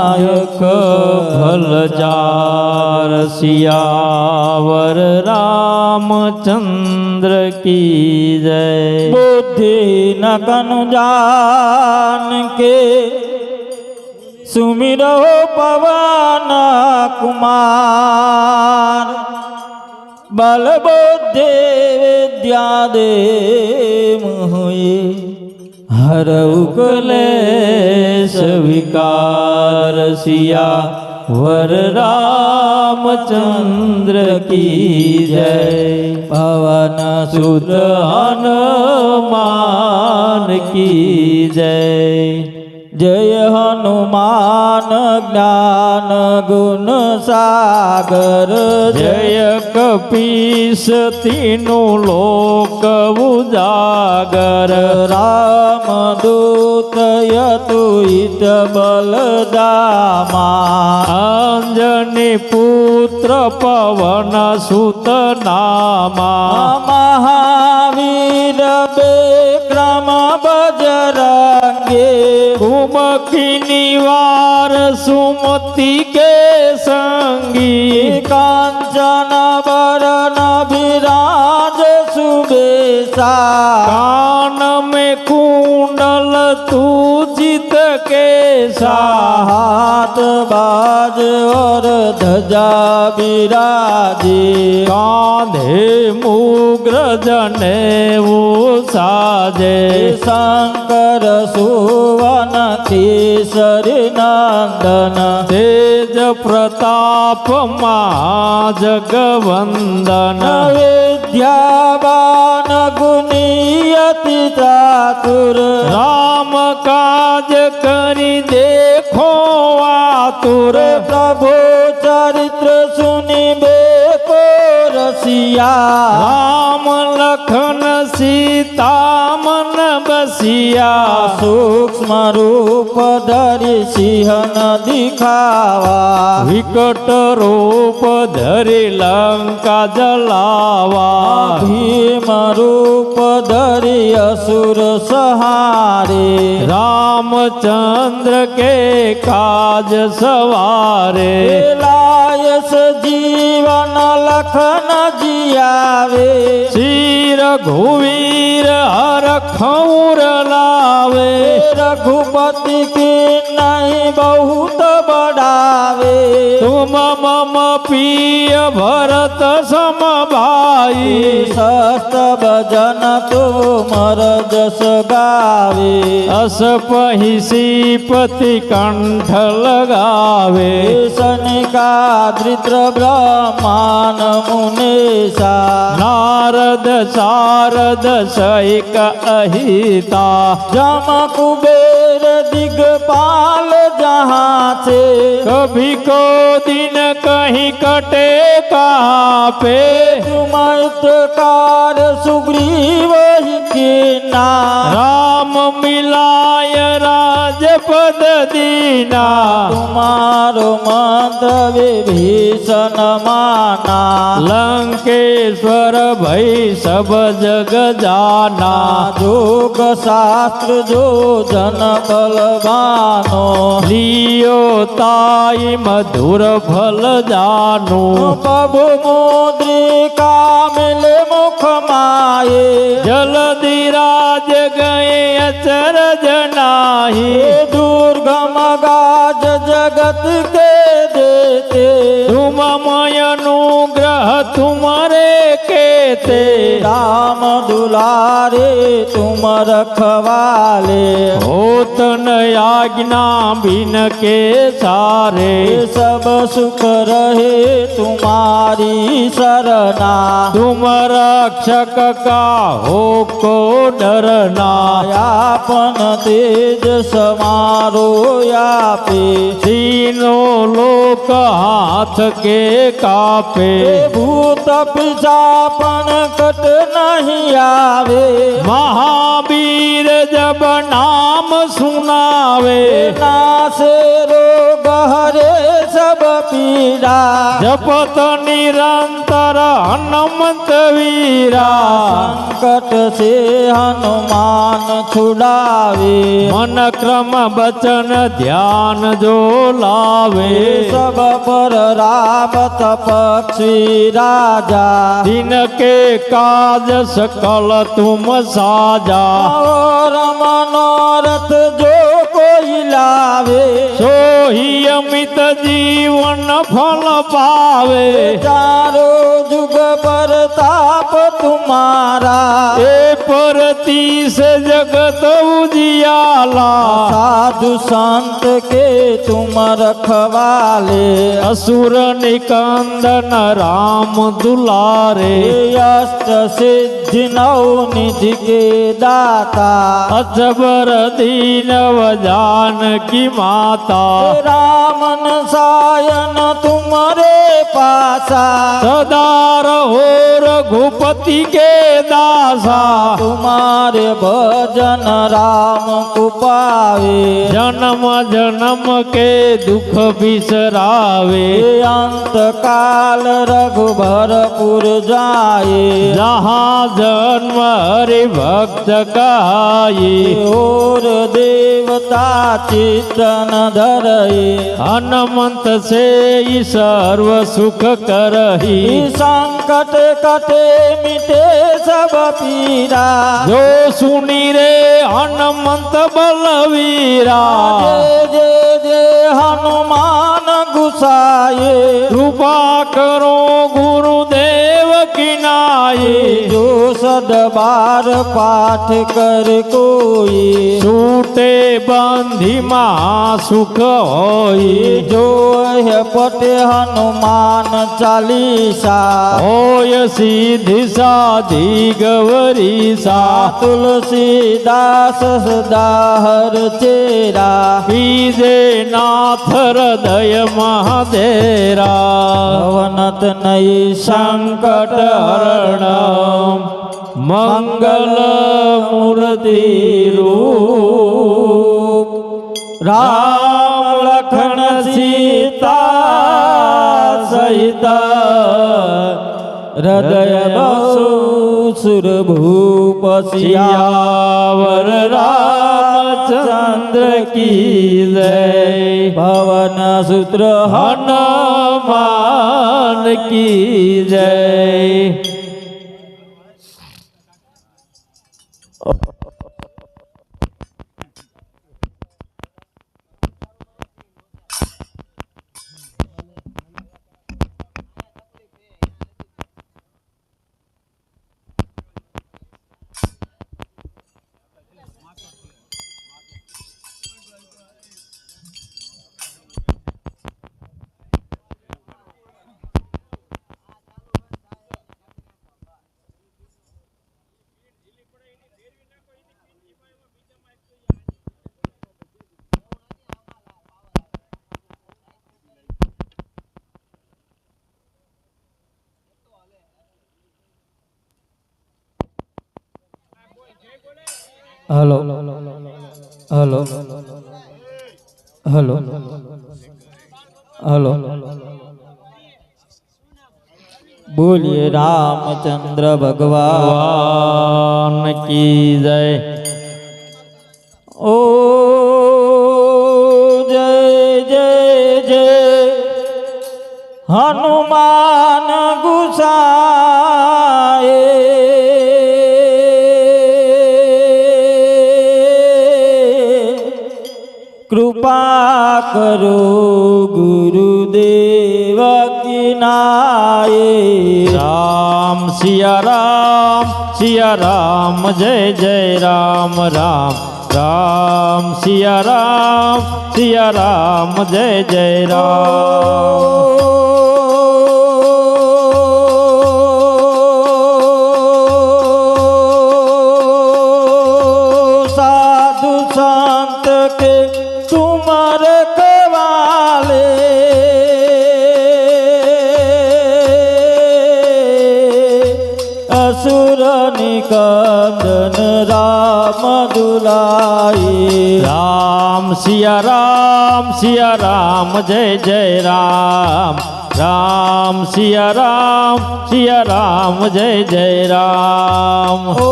नायक, भल जार सियावर, रामचंद्र की जय। बुद्धि न कनुजान के सुमिरो पवन कुमार। बल बुद्धि विद्या दे हर उगले स्वीकार વિકાર સિયા વર રામચંદ્ર કી જય પવન સુત હનુમાન કી જય જય હનુમાન જ્ઞાન ગુણ સાગર જય કપીશ તીનું લોક ઉજાગર. રામ દૂત યતુિત બલદામા. અંજની પુત્ર પવન સુત નામા મહાવીર વિક્રમ બજરંગે. કુમખી નિવાર સુમતી કે સંગી કાંચન कान में कुंडल तू जित के साथ बाज और धजा विराजी कांधे मुग्र जने वो साजे। शंकर सुवन केसर नंदन। तेज प्रताप महाजगवंदन। विद्या અતિ ચાતુર રામ કાજ કરી દેખો આતુર. પ્રભુ ચરિત્ર સુની બેકો રસિયા. રામ લખન સીતા મન બસિયા. સૂક્ષ્મ રૂપ ધરી સિંહન દિખાવા. વિકટ રૂપ ધરી લંકા જલાવા. ભીમ રૂપ धरि असुर सहारे रामचंद्र के काज सवारे। लायस जीवन लखन जियावे ખૌર લાવે. રઘુપતિ કે નહીં બહુત બડાવે. તુમ મમ પિય ભરત સમ ભાઈ. સસ્ત ભજન તુમર જસ ગાવે. અસ પહિસી પતિ કંઠ લગાવે. સનિકા ધૃત્ર બ્રહ્માન મુનેશા નારદ શારદ સૈક અહી अहिता जम कुबेर दिगपाल जहाँ से। कभी को दिन कहीं कटे कहाँ पे कार सुग्रीव के ना राम मिलाय राजपद दीना तुम्हारो मंत्र विभीषण माना लंकेश्वर भई सब जग जाना जोग शास्त्र जो जन बलवानो लियो ताई मधुर फल जानो प्रभु मुद्रिका मिले मुख माये जल्दी राज गए अचरज नाही दुर्गम गाज जगत के કેતે તુમ મયનુગ્રહ તુમરે કેતે રામ દુલારે તુમ રખવાલે. હોતન આજ્ઞા બિન કે સારે સબ સુખ રહે તુમારી શરણા. તુમ રક્ષક કા હો કો ડરના. આપન તેજ સમારો આપે. દીનો લો लोक हाथ के कापे। भूत पिशापन कट नहीं आवे। महावीर जब नाम सुनावे। नासे પીડા જપત નિરંતર હનુમંત વીરા સંકટ છે હનુમાન છુડાવે મન ક્રમ બચન ધ્યાન જો લાવે સબ પર રામત પક્ષી રાજા દિન કે કાજ સકલ તુમ સાજા और મનોરથ જો લાવે સોહી અમિત જીવન ફલ પાવે. ચારો જુગ પર તાપ તુમારા. એ પરતી સે જગત ઉજિયાલા. સાધુ સંત કે તુમ રખવાલે. અસુર નિકંદન રામ દુલારે. અષ્ટ સિદ્ધિ जिनऊ निज के दाता। अजबर दीन वजान की माता। रामन सायन तुम्हारे पासा। सदा रहो રહો રઘુપતિ કે દાસા તુમારે ભજન રામ કુપાવે જન્મ જન્મ કે દુઃખ બિસરાવે એ અંતકાલ રઘુભરપુર જાય જહા જન્મ હરિ ભક્ત કહાયે ઓર દેવતા ચિતન ધરઈ હનુમંત સે ઈ સર્વ સુખ કરહી સંકટ કટે મિટે સબ પીરા. જો સુની રે હનુમંત બલવીરા. જે જે હનુમાન ગુસાયે. કૃપા કરો ગુરુદેવ કિનાયે. જો સદબાર પાઠ કર કોઈ. છૂટે બંધીમાં સુખ હોય. જો પટે હનુમાન ચાલીસા. હોય સીધી સાધી ગવરી સા તુલસીદાસ સદાહર ચેરા. બીજે નાથ હૃદય મહાદેરા. ભવનત નઈ સંકટ હરણ. મંગલ મૂર્તિ રૂપ રામ લખણ સીતા સહિત હૃદય સુરભૂપ શિયાવર રામચંદ્ર કી જય. ભવન સૂત્ર હનુમાન કી જય. હલો હલો હલો હલો બોલીએ રામચંદ્ર ભગવાન ભગવાન કી જય ઓ જય જય જય હનુમાન કરો ગુરુદેવ કિનાએ રામ સિયા રામ સિયા રામ, જય જય રામ રામ. રામ સિયા રામ સિયા રામ, જય જય રામ. સિયા રામ જય જય રામ રામ સિયા રામ સિયા રામ જય જય રામ ઓ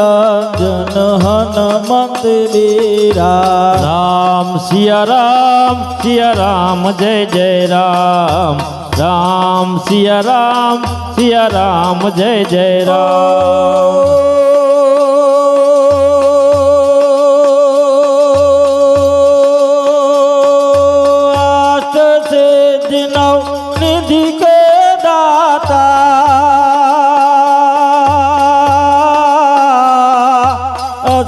નિરંજન હનુમંત લીરા રામ સિયા રામ સિયા રામ, જય જય રામ. રામ સિયા રામ સિયા રામ, જય જય રામ.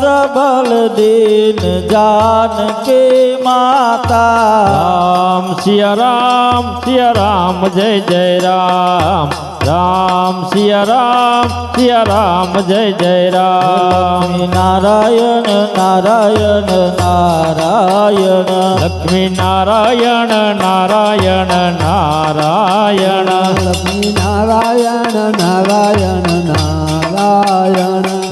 सबल दीन जान के माता राम सिया राम सिया राम जय जय राम राम सिया राम सिया राम जय जय राम नारायण नारायण नारायण लक्ष्मी नारायण नारायण नारायण लक्ष्मी नारायण नारायण नारायण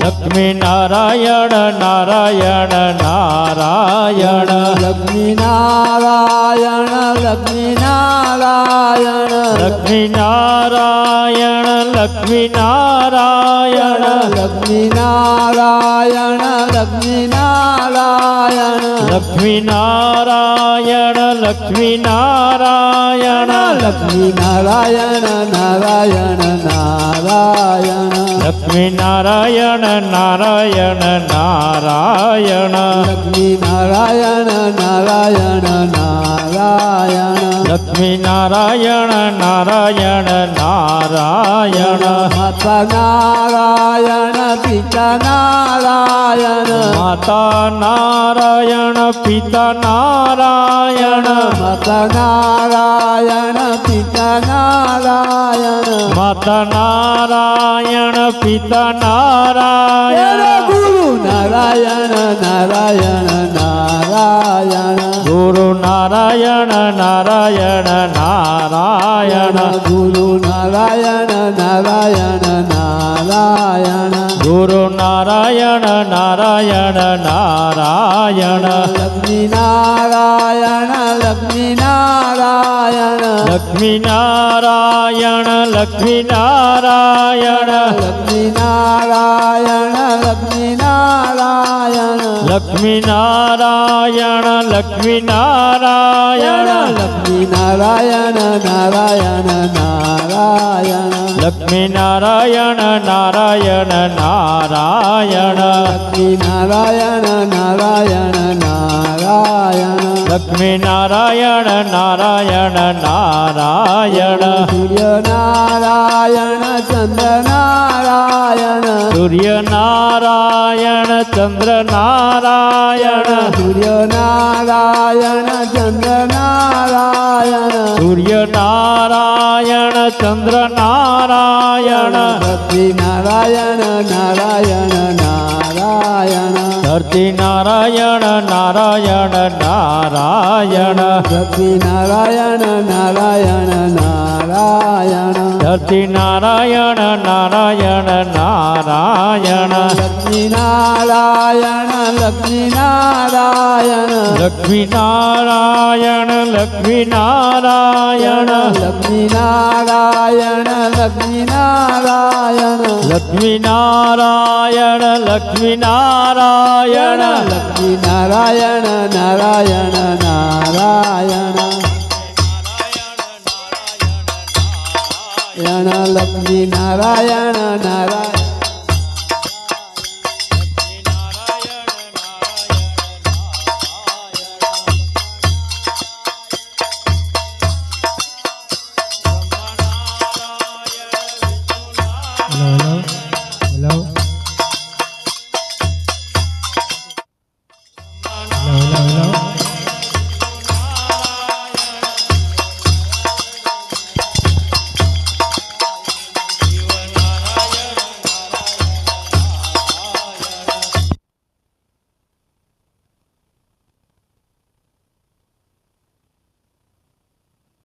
લક્ષ્મી નારાયણ નારાયણ નારાયણ લક્ષ્મી નારાયણ લક્ષ્મી નારાયણ લક્ષ્મી નારાયણ લક્ષ્મી નારાયણ લક્ષ્મી નારાયણ લક્ષ્મી નારાયણ લક્ષ્મી નારાયણ લક્ષ્મી નારાયણ લક્ષ્મી નારાયણ નારાયણ નારાયણ લક્ષ્મી નારાયણ નારાયણ નારાયણ લક્ષ્મી નારાયણ નારાયણ નારાયણ લક્ષ્મી નારાયણ નારાયણ નારાયણ માતા નારાયણ પિતા નારાયણ માતા નારાયણ પિતા નારાયણ માતા નારાયણ પિતા નારાયણ માતા નારાયણ પિતા નારાયણ. ગુરુ નારાયણ નારાયણ નારાયણ. ગુરુ નારાયણ નારાયણ નારાયણ. ગુરુ નારાયણ નારાયણ નારાયણ. ગુરુ નારાયણ નારાયણ નારાયણ. લક્ષ્મી નારાયણ લક્ષ્મી નારાયણ લક્ષ્મી નારાયણ લક્ષ્મી નારાયણ લક્ષ્મી નારાયણ લક્ષ્મી નારાયણ લક્ષ્મી નારાયણ લક્ષ્મી નારાયણ લક્ષ્મી નારાયણ નારાયણ નારાયણ લક્ષ્મી નારાયણ નારાયણ નારાયણ લક્ષ્મી નારાયણ નારાયણ નારાયણ લક્ષ્મી નારાયણ નારાયણ નારાયણ સૂર્ય નારાયણ ચંદ્ર નારાયણ સૂર્ય નારાયણ ચંદ્ર નારાયણ સૂર્ય નારાયણ ચંદ્ર નારાયણ સૂર્ય નારાયણ ચંદ્ર નારાયણ. નારાયણ નારાયણ ધરતી નારાયણ નારાયણ નારાયણ. ભક્તિ નારાયણ નારાયણ નારાયણ. ધરતી નારાયણ નારાયણ નારાયણ. લક્ષ્મી નારાયણ લક્ષ્મી નારાયણ. લક્ષ્મી નારાયણ લક્ષ્મી નારાયણ. લક્ષ્મી નારાયણ લક્ષ્મી નારાયણ. લક્ષ્મી નારાયણ લક્ષ્મી નારાયણ. લક્ષ્મી નારાયણ નારાયણ નારાયણ. યણ લક્ષ્મી નારાયણ નારાયણ.